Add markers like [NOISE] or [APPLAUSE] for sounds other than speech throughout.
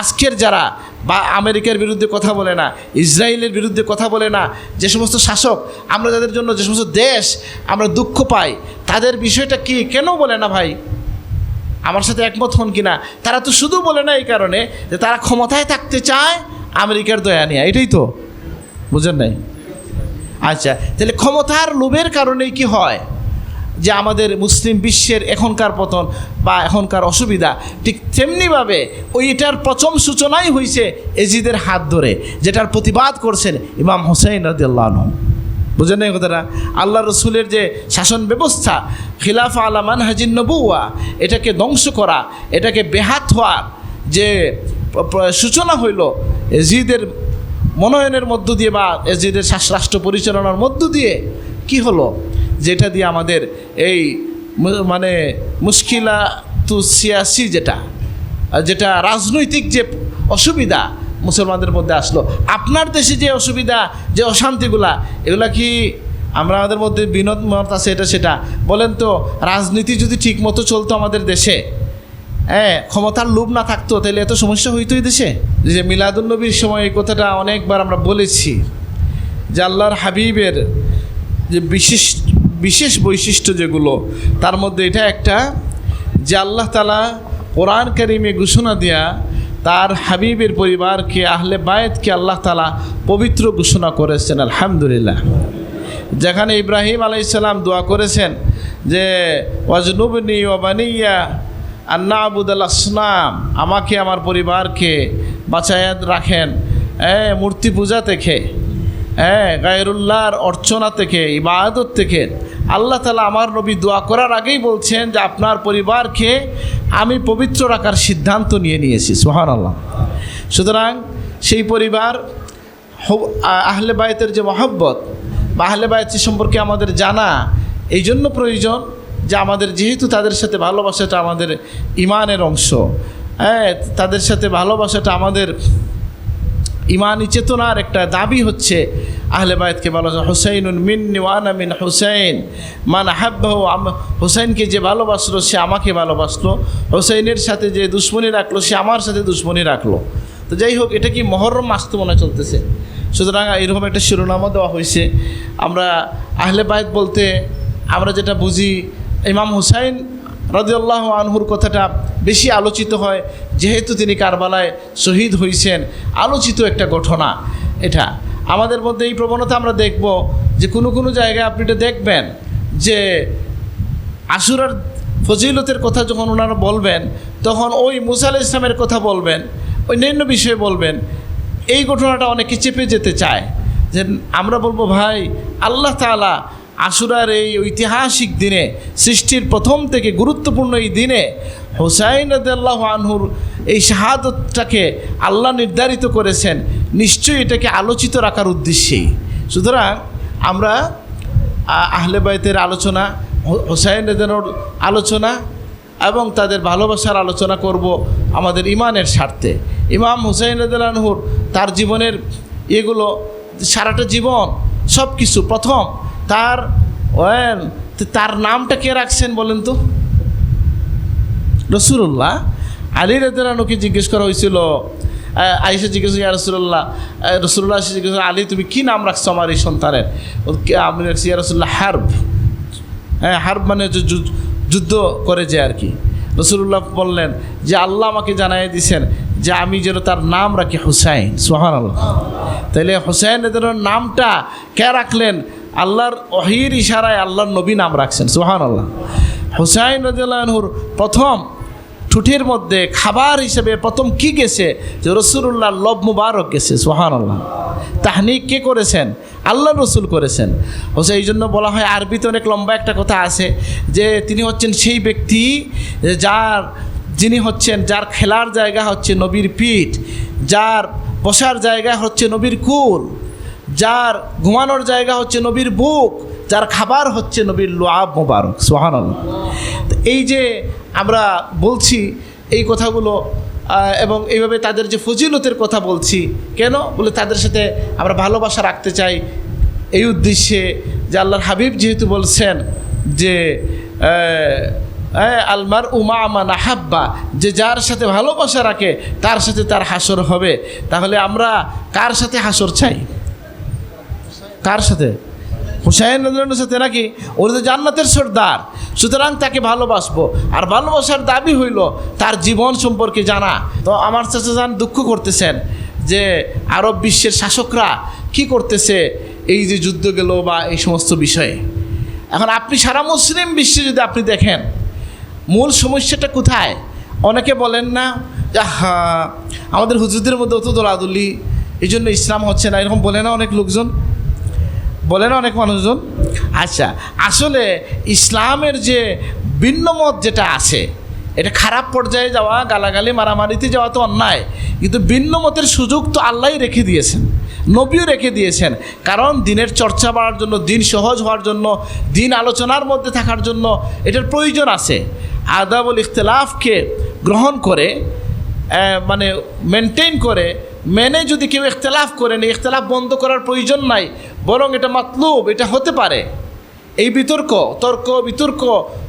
আজকের যারা বা আমেরিকার বিরুদ্ধে কথা বলে না, ইসরায়েলের বিরুদ্ধে কথা বলে না, যে সমস্ত শাসক, আমরা যাদের জন্য যে সমস্ত দেশ আমরা দুঃখ পাই, তাদের বিষয়টা কি কেন বলে না ভাই? আমার সাথে একমত হন কি না তারা তো শুধু বলে না এই কারণে যে তারা ক্ষমতায় থাকতে চায় আমেরিকার দয়া নিয়ে। এটাই তো। বুঝেন নাই? আচ্ছা তাহলে ক্ষমতার লোভের কারণেই কি হয়? যে আমাদের মুসলিম বিশ্বের এখনকার পতন বা এখনকার অসুবিধা, ঠিক তেমনিভাবে ওইটার প্রথম সূচনাই হয়েছে এজিদের হাত ধরে, যেটার প্রতিবাদ করছেন ইমাম হোসেন আনহু। বুঝেন না এই কথাটা? আল্লাহ রসুলের যে শাসন ব্যবস্থা, খিলাফা আলামান হাজিন নবুয়া এটাকে ধ্বংস করা, এটাকে বেহাত হওয়ার যে সূচনা হইল, এজিদের মনোনয়নের মধ্য দিয়ে বা এজিদের রাষ্ট্র পরিচালনার মধ্য দিয়ে, কি হলো? যেটা দিয়ে আমাদের এই মানে মুশকিলা তু সিয়াসি যেটা যেটা রাজনৈতিক যে অসুবিধা মুসলমানদের মধ্যে আসলো, আপনার দেশে যে অসুবিধা, যে অশান্তিগুলা, এগুলা কি আমরা আমাদের মধ্যে বিনোদ মত আছে এটা সেটা? বলেন তো, রাজনীতি যদি ঠিক মতো চলতো আমাদের দেশে হ্যাঁ ক্ষমতার লোভ না থাকতো, তাহলে এত সমস্যা হইতোই দেশে? যে মিলাদুলনবীর সময় এই কথাটা অনেকবার আমরা বলেছি, যে আল্লাহর হাবিবের যে বিশেষ বিশেষ বৈশিষ্ট্য যেগুলো, তার মধ্যে এটা একটা যে আল্লাহ তালা কোরআন কারিমে ঘোষণা দেয়া তার হাবিবের পরিবারকে, আহলে বায়েতকে আল্লাহ তালা পবিত্র ঘোষণা করেছেন, আলহামদুলিল্লাহ। যেখানে ইব্রাহিম আলাইসাল্লাম দোয়া করেছেন যে, ওয়াজনুবনি ওয়াবানিয়া আন্না আবুদাল আসনাম আমাকে, আমার পরিবারকে বাঁচায়াত রাখেন হ্যাঁ মূর্তি পূজা থেকে হ্যাঁ গায়রুল্লাহর অর্চনা থেকে, ইবাদত থেকে আল্লাহ তালা আমার নবী দোয়া করার আগেই বলছেন যে আপনার পরিবারকে আমি পবিত্র রাখার সিদ্ধান্ত নিয়ে নিয়েছি সোহান আল্লাহ সুতরাং সেই পরিবার আহলে বায়তের যে মহব্বত বা আহলে বায়ত সম্পর্কে আমাদের জানা, এই জন্য প্রয়োজন যে আমাদের যেহেতু তাদের সাথে ভালোবাসাটা আমাদের ইমানের অংশ হ্যাঁ তাদের সাথে ভালোবাসাটা আমাদের ইমানি চেতনার একটা দাবি হচ্ছে আহলে বায়তকে বলা যায় হুসাইনুন মিন ওয়ানা মিন হুসাইন। মান হাব্বাহু হুসাইনকে যে ভালোবাসলো, সে আমাকে ভালোবাসলো। হুসাইনের সাথে যে দুশ্মনী রাখল, সে আমার সাথে দুশ্মনী রাখল। তো যাই হোক, এটা কি মহরম মাস তো মনে চলতেছে? সুতরাং এরকম একটা শিরোনামও দেওয়া হয়েছে। আমরা আহলে বায়ত বলতে আমরা যেটা বুঝি, ইমাম হুসাইন রাদিয়াল্লাহ আনহুর কথাটা বেশি আলোচিত হয়। যেহেতু তিনি কারবালায় শহীদ হয়েছেন আলোচিত একটা ঘটনা এটা। আমাদের মধ্যে এই প্রবণতা আমরা দেখব যে কোনো কোনো জায়গায় আপনি এটা দেখবেন যে আশুরার ফজিলতের কথা যখন ওনারা বলবেন, তখন ওই মুসা ইসলামের কথা বলবেন অন্যান্য বিষয়ে বলবেন, এই ঘটনাটা অনেকে চেপে যেতে চায়। যে আমরা বলব, ভাই, আল্লাহ তাআলা আশুরার এই ঐতিহাসিক দিনে, সৃষ্টির প্রথম থেকে গুরুত্বপূর্ণ এই দিনে হোসাইন আল্লাহ আনহুর এই শাহাদতটাকে আল্লাহ নির্ধারিত করেছেন, নিশ্চয়ই এটাকে আলোচিত রাখার উদ্দেশ্যেই। সুতরাং আমরা আহলে বাইতের আলোচনা হোসাইন রেদানোর আলোচনা এবং তাদের ভালোবাসার আলোচনা করব আমাদের ইমানের স্বার্থে। ইমাম হুসাইন রেদানহুর তার জীবনের এগুলো, সারাটা জীবন সব কিছু প্রথম তার তার নামটা কে রাখছেন বলেন তো? রসুল্লাহ আলী রেদানুকে জিজ্ঞেস করা হয়েছিল আয়েশা জিজ্ঞেস ইয়া রসুল্লাহ রসুল্লাহ এসে জিজ্ঞেস আলী, তুমি কি নাম রাখছো আমার এই সন্তানের? আমি রাখছি, ইয়া রসুল্লাহ হার্ব। হ্যাঁ হার্ব মানে হচ্ছে যুদ্ধ করে যে আর কি। রসুল্লাহ বললেন যে, আল্লাহ আমাকে জানাই দিয়েছেন যে, আমি যেন তার নাম রাখি হুসাইন সোহান আল্লাহ তাইলে হুসাইন এদের নামটা কে রাখলেন? আল্লাহর অহির ইশারায় আল্লাহর নবী নাম রাখছেন সোহান আল্লাহ হুসাইন রাজুর প্রথম ঠুটির মধ্যে খাবার হিসেবে প্রথম কি গেছে? যে রসুল্লাহ লব মুবারক গেছে সোহান আল্লাহ কে করেছেন? আল্লাহ রসুল করেছেন। হচ্ছে এই জন্য বলা হয়, আরবিতে অনেক লম্বা একটা কথা আছে, যে তিনি হচ্ছেন সেই ব্যক্তি যার, যিনি হচ্ছেন, যার খেলার জায়গা হচ্ছে নবীর পিঠ, যার বসার জায়গা হচ্ছে নবীর কুল, যার ঘুমানোর জায়গা হচ্ছে নবীর বুক, যার খাবার হচ্ছে নবীর লোয়াব মোবারক সোহান এই যে আমরা বলছি এই কথাগুলো এবং এইভাবে তাদের যে ফজিলতের কথা বলছি, কেন? বলে তাদের সাথে আমরা ভালোবাসা রাখতে চাই এই উদ্দেশ্যে যে আল্লাহর হাবিব যেহেতু বলছেন যে আলমার উমা আমানা হাব্বা যে যার সাথে ভালোবাসা রাখে, তার সাথে তার হাসর হবে। তাহলে আমরা কার সাথে হাসর চাই? কার সাথে? হুসাইন সাথে নাকি উনি তো জান্নাতের সর্দার। সুতরাং তাকে ভালোবাসবো। আর ভালোবাসার দাবি হইল তার জীবন সম্পর্কে জানা। তো আমার চাচা যান দুঃখ করতেছেন যে আরব বিশ্বের শাসকরা কি করতেছে এই যে যুদ্ধ গেল বা এই সমস্ত বিষয়ে। এখন আপনি সারা মুসলিম বিশ্বে যদি আপনি দেখেন, মূল সমস্যাটা কোথায়? অনেকে বলেন না, যে হা আমাদের হুজুরদের মধ্যে অত দোলাদুলি এই জন্য ইসলাম হচ্ছে না। এরকম বলে না অনেক লোকজন? বলে না অনেক মানুষজন? আচ্ছা আসলে ইসলামের যে ভিন্নমত যেটা আছে, এটা খারাপ পর্যায়ে যাওয়া, গালাগালি, মারামারিতে যাওয়া তো অন্যায়, কিন্তু ভিন্নমতের সুযোগ তো আল্লাহই রেখে দিয়েছেন, নবীও রেখে দিয়েছেন। কারণ দিনের চর্চা বাড়ার জন্য, দিন সহজ হওয়ার জন্য, দিন আলোচনার মধ্যে থাকার জন্য এটার প্রয়োজন আছে। আদাবুল ইখতলাফকে গ্রহণ করে মানে মেনটেন করে মেনে যদি কেউ ইখতলাফ করেন ইখতলাফ বন্ধ করার প্রয়োজন নাই, বরং এটা মতলুব, এটা হতে পারে। এই বিতর্ক, তর্ক, বিতর্ক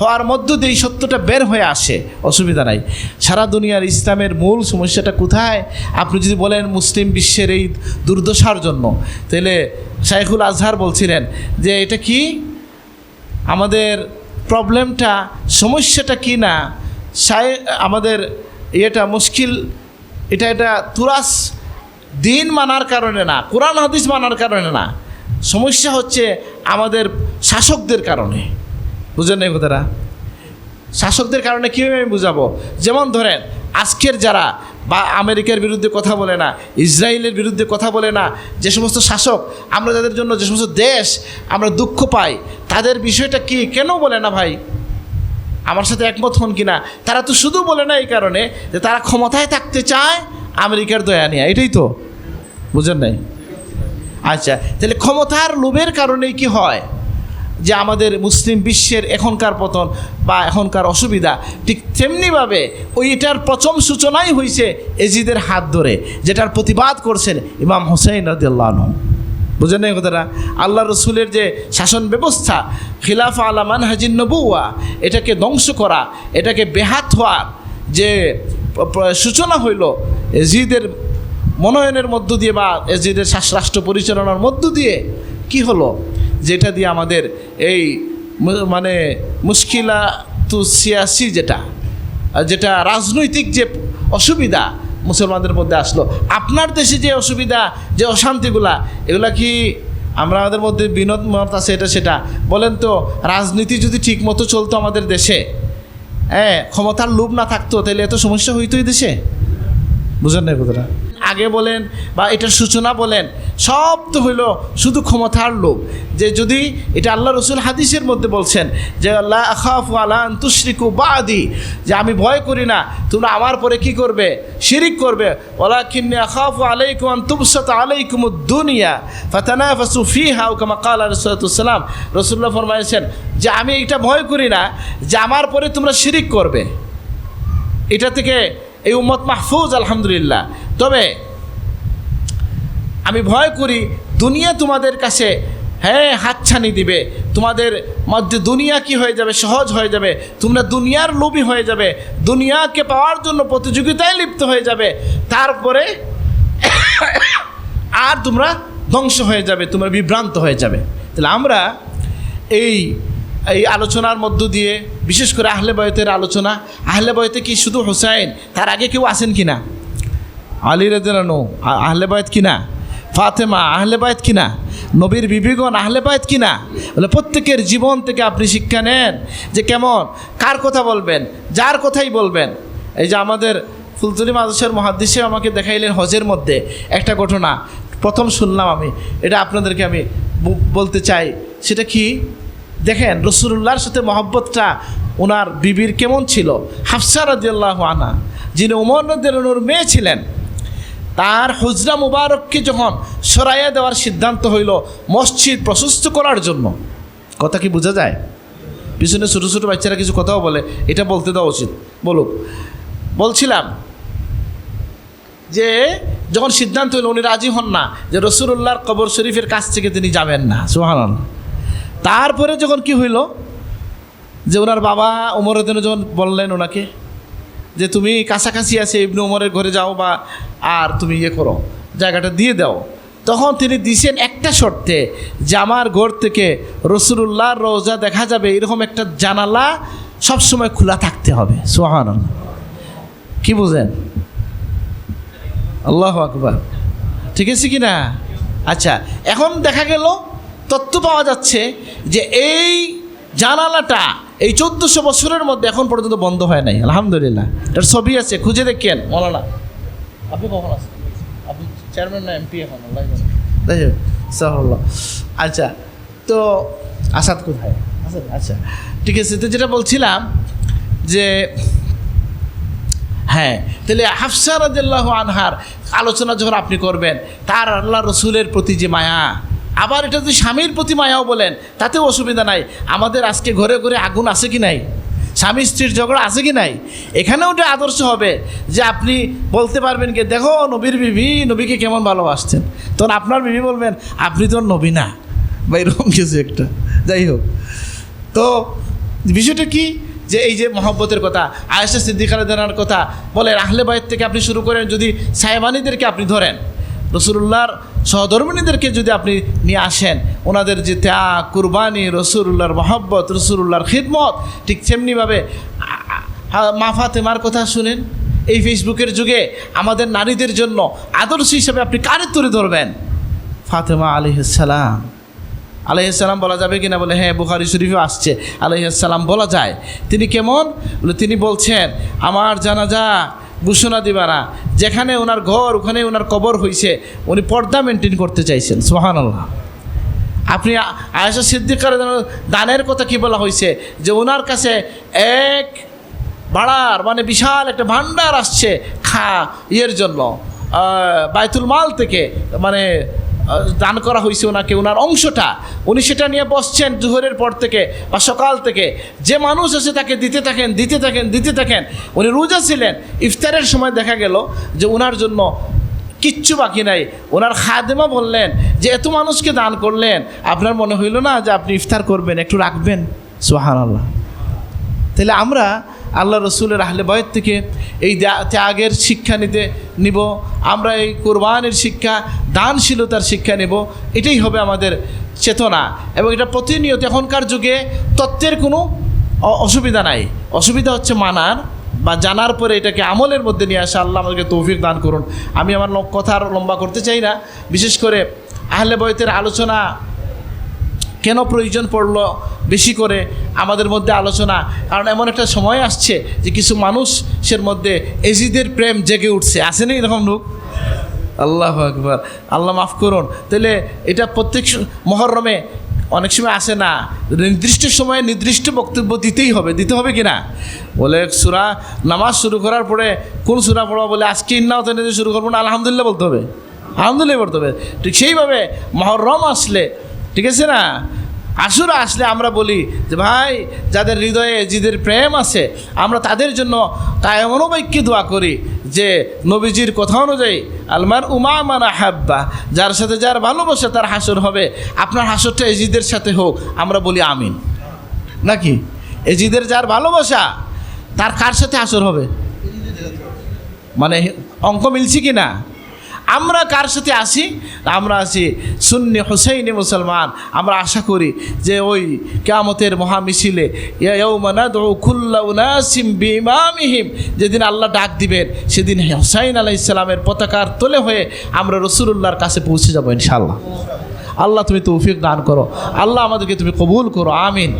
হওয়ার মধ্য দিয়ে এই সত্যটা বের হয়ে আসে, অসুবিধা নাই। সারা দুনিয়ার ইসলামের মূল সমস্যাটা কোথায়? আপনি যদি বলেন মুসলিম বিশ্বের এই দুর্দশার জন্য, তাহলে শাইখুল আজহার বলছিলেন যে এটা কি? আমাদের প্রবলেমটা, সমস্যাটা কি না? আমাদের ইয়েটা মুশকিল, এটা এটা তুরাস দিন মানার কারণে না, কোরআন হাদিস মানার কারণে না, সমস্যা হচ্ছে আমাদের শাসকদের কারণে। বুঝেন এই কথাটা? শাসকদের কারণে কীভাবে আমি বুঝাবো? যেমন ধরেন, আজকের যারা বা আমেরিকার বিরুদ্ধে কথা বলে না, ইসরায়েলের বিরুদ্ধে কথা বলে না, যে সমস্ত শাসক, আমরা যাদের জন্য যে সমস্ত দেশ, আমরা দুঃখ পাই, তাদের বিষয়টা কি কেন বলে না ভাই? আমার সাথে একমত হন কিনা? তারা তো শুধু বলে না এই কারণে যে তারা ক্ষমতায় থাকতে চায় আমেরিকার দয়া নিয়ে, এটাই তো। বুঝেন নাই? আচ্ছা তাহলে ক্ষমতার লোভের কারণেই কি হয়? যে আমাদের মুসলিম বিশ্বের এখনকার পতন বা এখনকার অসুবিধা, ঠিক তেমনিভাবে ওই এটার প্রথম সূচনাই হয়েছে এজিদের হাত ধরে, যেটার প্রতিবাদ করছেন ইমাম হোসেন রদিয়াল্লাহ বুঝেন না এই কথাটা? আল্লাহ রসুলের যে শাসন ব্যবস্থা, খিলাফা আলামান হাজিন নবুয়া এটাকে ধ্বংস করা, এটাকে বেহাত হওয়ার যে সূচনা হইল এজিদের মনোনয়নের মধ্য দিয়ে বা এজিদের শাস- রাষ্ট্র পরিচালনার মধ্য দিয়ে কি হলো? যেটা দিয়ে আমাদের এই মানে মুশকিলা তু সিয়াসি যেটা যেটা রাজনৈতিক যে অসুবিধা মুসলমানদের মধ্যে আসলো, আপনার দেশে যে অসুবিধা, যে অশান্তিগুলা, এগুলা কি আমরা আমাদের মধ্যে বিনোদ মত আছে এটা সেটা? বলেন তো, রাজনীতি যদি ঠিক মতো চলতো আমাদের দেশে হ্যাঁ ক্ষমতার লোভ না থাকতো, তাহলে এত সমস্যা হইতো এই দেশে? বুঝেন না কথাটা? আগে বলেন বা এটার সূচনা বলেন, সব তো হইল শুধু ক্ষমতার লোভ। যে যদি এটা আল্লাহ রসুল হাদিসের মধ্যে বলছেন যে আল্লাহ আখাফু আলা তুশরিকু বাদি যে আমি ভয় করি না, তোমরা আমার পরে কি করবে? শিরিক করবে। ওলা কিন্নি আখাফু আলাইকুম তুবসাত আলাইকুম দুনিয়া ফাতানাফাসু ফিহা ও কামা কাল রসুলাম রসুল্লাহ ফরমাইছেন যে, আমি এটা ভয় করি না যে, আমার পরে তোমরা শিরিক করবে। এটা থেকে এই উম্মত মাহফুজ, আলহামদুলিল্লাহ। তবে আমি ভয় করি দুনিয়া তোমাদের কাছে হ্যাঁ হাতছানি দিবে। তোমাদের মধ্যে দুনিয়া কি হয়ে যাবে, সহজ হয়ে যাবে। তোমরা দুনিয়ার লোভী হয়ে যাবে। দুনিয়াকে পাওয়ার জন্য প্রতিযোগিতায় লিপ্ত হয়ে যাবে। তারপরে [COUGHS] আর তোমরা ধ্বংস হয়ে যাবে, তোমরা বিভ্রান্ত হয়ে যাবে। তাহলে আমরা এই এই আলোচনার মধ্য দিয়ে, বিশেষ করে আহলে বয়তের আলোচনা, আহলে বয়তে কি শুধু হোসাইন, তার আগে কেউ আসেন কি না আলী রাজু আহলে বায়ত কিনা? ফাতেমা, আহলে বায়ত কিনা? নবীর বিবিগণ, আহলে বায়ত কিনা? বলে, প্রত্যেকের জীবন থেকে আপনি শিক্ষা নেন যে কেমন? কার কথা বলবেন? যার কথাই বলবেন? এই যে আমাদের ফুলতুলি মাদসের মহাদিসে আমাকে দেখাইলেন হজের মধ্যে একটা ঘটনা। প্রথম শুনলাম আমি। এটা আপনাদেরকে আমি বলতে চাই। সেটা কি? দেখেন রসুল্লাহর সাথে মহব্বতটা ওনার বিবির কেমন ছিল? হাফসা রাদিয়াল্লাহু আনা যিনি উমর নদীর মেয়ে ছিলেন তার হুজরা মুবারককে যখন সরাইয়া দেওয়ার সিদ্ধান্ত হইল মসজিদ প্রশস্ত করার জন্য, কথা কি বোঝা যায়? পিছনে ছোটো ছোটো বাচ্চারা কিছু কথাও বলে, এটা বলতে দেওয়া উচিত। বলুক, বলছিলাম যে যখন সিদ্ধান্ত হইল উনি রাজি হন না, যে রসুল্লাহর কবর শরীফের কাছ থেকে তিনি যাবেন না সোহান তারপরে যখন কি হইল? যে ওনার বাবা উমরের যখন বললেন ওনাকে, যে তুমি কাছাকাছি আছে, ইবনু উমরের ঘরে যাও বা আর তুমি ইয়ে করো, জায়গাটা দিয়ে দাও। তখন তিনি দিছেন একটা শর্তে, যে আমার ঘর থেকে রসুল্লাহর রোজা দেখা যাবে, এরকম একটা জানালা সবসময় খোলা থাকতে হবে। সোহান কি বুঝেন আল্লাহ আকবার। ঠিক আছে কি না আচ্ছা এখন দেখা গেল, তথ্য পাওয়া যাচ্ছে যে এই জানালাটা এই চোদ্দোশো বছরের মধ্যে এখন পর্যন্ত বন্ধ হয় নাই। আলহামদুলিল্লাহ। এটার ছবি আছে, খুঁজে দেখেন, মৌলানা। আপনি কখন আসেন আপনি চেয়ারম্যান না এমপি এখন? আল্লাহ তাই তো? সাহুল্লাহ। আচ্ছা তো আসাদ কোথায়? আসাদ আচ্ছা। ঠিক আছে, তো যেটা বলছিলাম যে হ্যাঁ তাহলে হাফসা রাদিল্লাহ আনহার আলোচনা যখন আপনি করবেন, তার আল্লাহ রসুলের প্রতি যে মায়া, আবার এটা যদি স্বামীর প্রতি মায়াও বলেন, তাতেও অসুবিধা নাই। আমাদের আজকে ঘরে ঘরে আগুন আছে কি নাই? স্বামী স্ত্রীর ঝগড়া আছে কি নাই? এখানেও ওটা আদর্শ হবে যে আপনি বলতে পারবেন কি, দেখো, নবীর বিবি, নবীকে কেমন ভালোবাসছেন? তখন আপনার বিবি বলবেন, আপনি তো নবী না। বা এরকম কিছু একটা। যাই হোক। তো বিষয়টা কি? যে এই যে মহব্বতের কথা, আয়েশা সিদ্দিকার দেনার কথা বলে আহলে বাইত থেকে আপনি শুরু করেন, যদি সাহেবানিদেরকে আপনি ধরেন, রসুল্লাহর সহধর্মিনীদেরকে যদি আপনি নিয়ে আসেন, ওনাদের যে ত্যাগ, কুরবানি রসুল্লাহর মহব্বত রসুল্লাহর খিদমত, ঠিক তেমনিভাবে মা ফাতেমার কথা শুনেন। এই ফেসবুকের যুগে আমাদের নারীদের জন্য আদর্শ হিসেবে আপনি কারে তুলে ধরবেন। ফাতেমা আলিহাসালাম আলাইসাল্লাম বলা যাবে কিনা? বলে হ্যাঁ বুখারি শরীফও আসছে। আলাইসাল্লাম বলা যায়। তিনি কেমন? বলে, তিনি বলছেন, আমার জানাজা ঘোষণা দিবা না। যেখানে ওনার ঘর, ওখানে ওনার কবর হয়েছে উনি পর্দা মেনটেন করতে চাইছেন। সোহান আল্লাহ আপনি আয়েশা সিদ্দিকার দানের কথা কি বলা হয়েছে যে ওনার কাছে এক ভাড়ার মানে বিশাল একটা ভান্ডার আসছে খা ইয়ের জন্য বাইতুল মাল থেকে মানে দান করা হয়েছে ওনাকে, ওনার অংশটা। উনি সেটা নিয়ে বসছেন জোহরের পর থেকে বা সকাল থেকে। যে মানুষ আছে তাকে দিতে থাকেন দিতে থাকেন দিতে থাকেন। উনি রোজা ছিলেন। ইফতারের সময় দেখা গেল যে ওনার জন্য কিচ্ছু বাকি নাই। ওনার খাদেমা বললেন যে, এত মানুষকে দান করলেন। আপনার মনে হইল না যে আপনি ইফতার করবেন, একটু রাখবেন? সোহান আল্লাহ তাহলে আমরা আল্লাহ রসুলের আহলে বয়ের থেকে এই ত্যাগের শিক্ষা নিতে নিব। আমরা এই কোরবানের শিক্ষা, দানশীলতার শিক্ষা নেব। এটাই হবে আমাদের চেতনা। এবং এটা প্রতিনিয়ত এখনকার যুগে তত্ত্বের কোনো অসুবিধা নাই। অসুবিধা হচ্ছে মানার বা জানার পরে এটাকে আমলের মধ্যে নিয়ে আসা। আল্লাহ আমাদেরকে তৌফিক দান করুন। আমি আমার কথা আর লম্বা করতে চাই না। বিশেষ করে আহলে বয়তের আলোচনা কেন প্রয়োজন পড়ল বেশি করে আমাদের মধ্যে আলোচনা? কারণ এমন একটা সময় আসছে যে কিছু মানুষের মধ্যে এজিদের প্রেম জেগে উঠছে। আসেনি এরকম লোক? আল্লাহ আকবর। আল্লাহ মাফ করুন। তাহলে এটা প্রত্যেক মহরমে অনেক সময় আসে না। নির্দিষ্ট সময়ে নির্দিষ্ট বক্তব্য দিতেই হবে। দিতে হবে কি না? বলে সুরা নামাজ শুরু করার পরে কোন সুরা পড়া বলে আজকে ইন্নাওতে শুরু করব না আলহামদুলিল্লাহ বলতে হবে। আলহামদুলিল্লাহ বলতে হবে। ঠিক সেইভাবে মহরম আসলে ঠিক আছে না? আশুরা আসলে আমরা বলি যে, ভাই, যাদের হৃদয়ে জিদের প্রেম আছে, আমরা তাদের জন্য তাই মনোবাক্যে দোয়া করি যে, নবীজির কথা অনুযায়ী আলমার উমা মানা হাব্বা যার সাথে যার ভালোবাসা তার হাসর হবে, আপনার হাসরটা এজিদের সাথে হোক। আমরা বলি আমিন। নাকি? এজিদের যার ভালোবাসা, তার কার সাথে হাসর হবে? মানে অঙ্ক মিলছে কি না আমরা কার সাথে আসি? আমরা আছি সুন্নি হুসাইনি মুসলমান। আমরা আশা করি যে ওই কেয়ামতের মহামিছিলে যেদিন আল্লাহ ডাক দিবেন, সেদিন হুসাইন আলাহ ইসলামের পতাকার তোলে হয়ে আমরা রসুল্লাহর কাছে পৌঁছে যাব ইনশাল্লাহ আল্লাহ তুমি তৌফিক দান করো। আল্লাহ আমাদেরকে তুমি কবুল করো। আমিন।